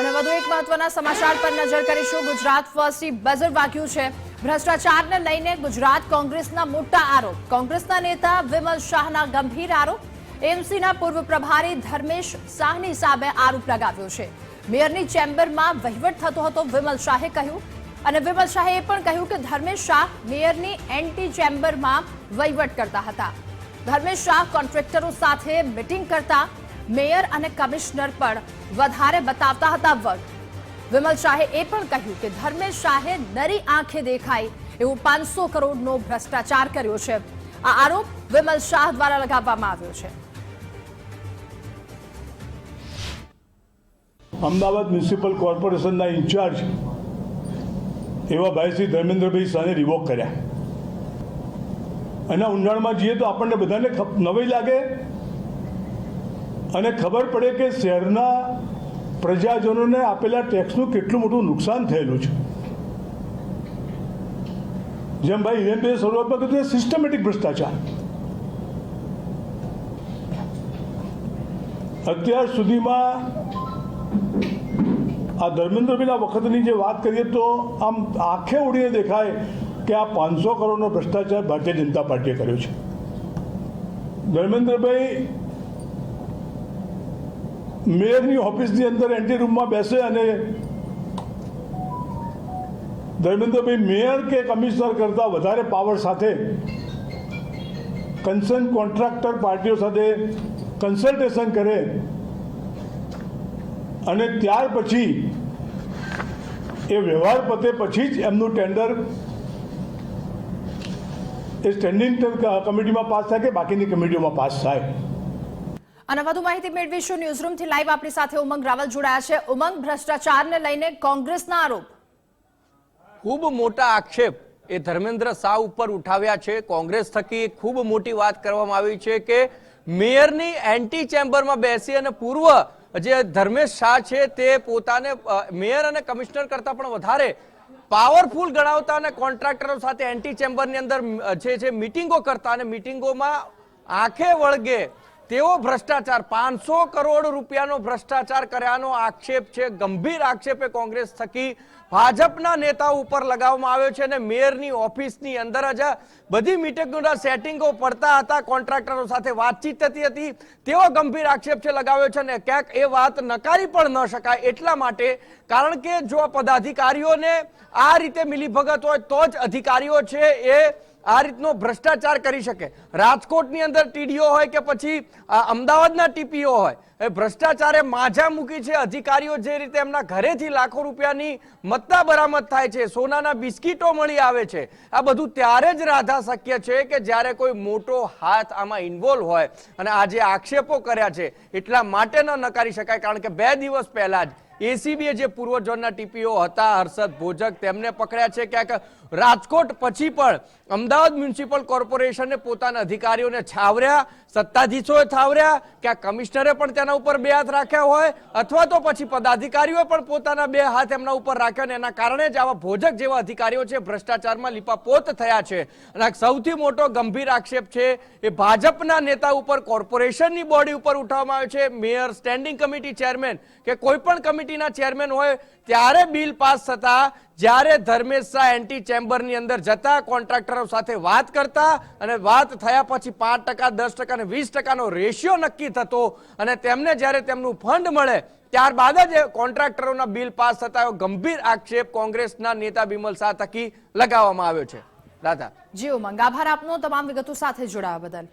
અને વધુ એક મહત્વના સમાચાર પર નજર કરીશું. ગુજરાત ફર્સ્ટથી બઝર વાગ્યું છે. ભ્રષ્ટાચારને લઈને ગુજરાત કોંગ્રેસના મોટા આરોપ. કોંગ્રેસના નેતા વિમલ શાહના ગંભીર આરોપ. એમસીના પૂર્વ પ્રભારી ધર્મેશ શાહની સામે આરોપ લગાવ્યો છે. મેયરની ચેમ્બરમાં વહીવટ થતો હતો વિમલ શાહે કહ્યું. અને વિમલ શાહે એ પણ કહ્યું કે ધર્મેશ શાહ મેયરની એન્ટી ચેમ્બરમાં વહીવટ કરતા હતા. ધર્મેશ શાહ કોન્ટ્રાક્ટરો સાથે મિટિંગ કરતા મેયર અને કમિશનર પણ વધારે બતાવતા હતા વર્ગ વિમલ શાહે એ પણ કહ્યું કે ધર્મેશ શાહે નરી આંખે દેખાય એવું પાંચસો કરોડનો ભ્રષ્ટાચાર કર્યો છે. આ આરોપ વિમલ શાહ દ્વારા લગાવવામાં આવ્યો છે. અમદાવાદ મ્યુનિસિપલ કોર્પોરેશનના ઇન્ચાર્જ એવા ભાઈશ્રી ધર્મેન્દ્રભાઈ શાહને રિવોક કર્યા. એના ઊંડાણમાં જઈએ તો આપણને બધાને નવી લાગે. અને ખબર પડે કે શહેરના પ્રજાજનોને આપેલા ટેક્સનું કેટલું મોટું નુકસાન થયેલું છે. જેમ ભાઈ હિરેનભાઈએ શરૂઆતમાં કીધું સિસ્ટમેટિક ભ્રષ્ટાચાર. અત્યાર સુધીમાં આ ધર્મેન્દ્રભાઈના વખતની જે વાત કરીએ તો આમ આંખે ઉડીને દેખાય કે આ પાંચસો કરોડનો ભ્રષ્ટાચાર ભારતીય જનતા પાર્ટીએ કર્યો છે. ધર્મેન્દ્રભાઈ મેયરની ઓફિસની અંદર એન્ટી રૂમમાં બેસે અને ધર્મેન્દ્રભાઈ, મેયર કે કમિશનર કરતાં વધારે પાવર સાથે કન્સર્ન કોન્ટ્રાક્ટર પાર્ટીઓ સાથે કન્સલ્ટેશન કરે અને ત્યાર પછી એ વ્યવહાર પતે પછી જ એમનું ટેન્ડર એ સ્ટેન્ડિંગ કમિટીમાં પાસ થાય કે બાકીની કમિટીઓમાં પાસ થાય? અને વધુ માહિતી મેળવીશું ન્યૂઝરૂમથી લાઈવ આપણી સાથે ઉમંગ રાવલ જોડાયા છે. ઉમંગ, ભ્રષ્ટાચારને લઈને કોંગ્રેસના આરોપ. ખૂબ મોટા આક્ષેપ એ ધર્મેન્દ્ર શાહ ઉપર ઉઠાવ્યા છે. કોંગ્રેસ થકી ખૂબ મોટી વાત કરવામાં આવી છે કે મેયરની એન્ટી ચેમ્બરમાં બેસી અને પૂર્વ જે ધર્મેશ શાહ છે તે પોતાને મેયર અને કમિશનર કરતા પણ વધારે પાવરફુલ ગણાવતા અને કોન્ટ્રાક્ટરો સાથે એન્ટી ચેમ્બરની અંદર જે છે મિટિંગો કરતા અને મિટિંગોમાં આંખે વળગે તેવો ભ્રષ્ટાચાર, પાંચસો કરોડ રૂપિયાનો ભ્રષ્ટાચાર કર્યાનો આક્ષેપ છે, ગંભીર આક્ષેપે કોંગ્રેસ થકી ભાજપના નેતાઓ ઉપર લગાવવામાં આવ્યો છે અને મેયરની ઓફિસની અંદર જ બધી મિટિંગોના સેટિંગો પડતા હતા, કોન્ટ્રાક્ટરો સાથે વાતચીત થતી હતી. તેવો ગંભીર આક્ષેપ છે, લગાવ્યો છે અને ક્યાંક એ વાત નકારી પણ ન શકાય એટલા માટે કારણ કે જો પદાધિકારીઓને આ રીતે મિલીભગત હોય તો જ અધિકારીઓ છે એ આ રીતનો ભ્રષ્ટાચાર કરી શકે. રાજકોટની અંદર ટીડીઓ હોય કે પછી અમદાવાદના ટીપીઓ હોય, એ ભ્રષ્ટાચારે માજા મૂકી છે. અધિકારીઓ જે રીતે એમના ઘરેથી લાખો રૂપિયાની મત્તા બરામદ થાય છે, સોનાના બિસ્કીટો મળી આવે છે. આ બધું ત્યારે જ રાધા શક્ય છે કે જ્યારે કોઈ મોટો હાથ આમાં ઇન્વોલ્વ હોય. અને આ જે આક્ષેપો કર્યા છે, એટલા માટે ન નકારી શકાય, કારણ કે બે દિવસ પહેલા જ એસીબીએ જે પૂર્વ ઝોનના ટીપીઓ હતા, હર્ષદ ભોજક, તેમને પકડ્યા છે ક્યાંક રાજકોટ પછી પણ અમદાવાદ મ્યુનિસિપલ કોર્પોરેશને પોતાના અધિકારીઓને છાવર્યા, સત્તાધીશોએ છાવર્યા ક્યાં કમિશનરે પણ તેના ઉપર બે હાથ રાખ્યા હોય, અથવા તો પછી પદાધિકારીઓએ પણ પોતાના બે હાથ એમના ઉપર રાખ્યા અને એના કારણે જ આવા ભોજક જેવા અધિકારીઓ છે ભ્રષ્ટાચારમાં લીપાપોત થયા છે. અને સૌથી મોટો ગંભીર આક્ષેપ છે એ ભાજપના નેતા ઉપર, કોર્પોરેશનની બોડી ઉપર ઉઠાવવામાં આવ્યો છે. મેયર, સ્ટેન્ડિંગ કમિટી ચેરમેન કે કોઈ પણ કમિટીના ચેરમેન હોય, ત્યારે બિલ પાસ થતા, જ્યારે ધર્મેશ શાહ એન્ટી ચેમ્બરની અંદર જતા, કોન્ટ્રાક્ટરો સાથે વાત કરતા, અને વાત થયા પછી પાંચ ટકા, દસ ટકા અને વીસ ટકાનો રેશિયો નક્કી થતો, અને તેમને જ્યારે તેમનું ફંડ મળે ત્યારબાદ જ કોન્ટ્રાક્ટરોના બિલ પાસ થતા ગંભીર આક્ષેપ કોંગ્રેસના નેતા બિમલ શાહ થકી લગાવવામાં આવ્યો છે. દાદા. જી, ઉમંગ. આભાર આપનો. તમામ વિગતો સાથે જોડાવા બદલ.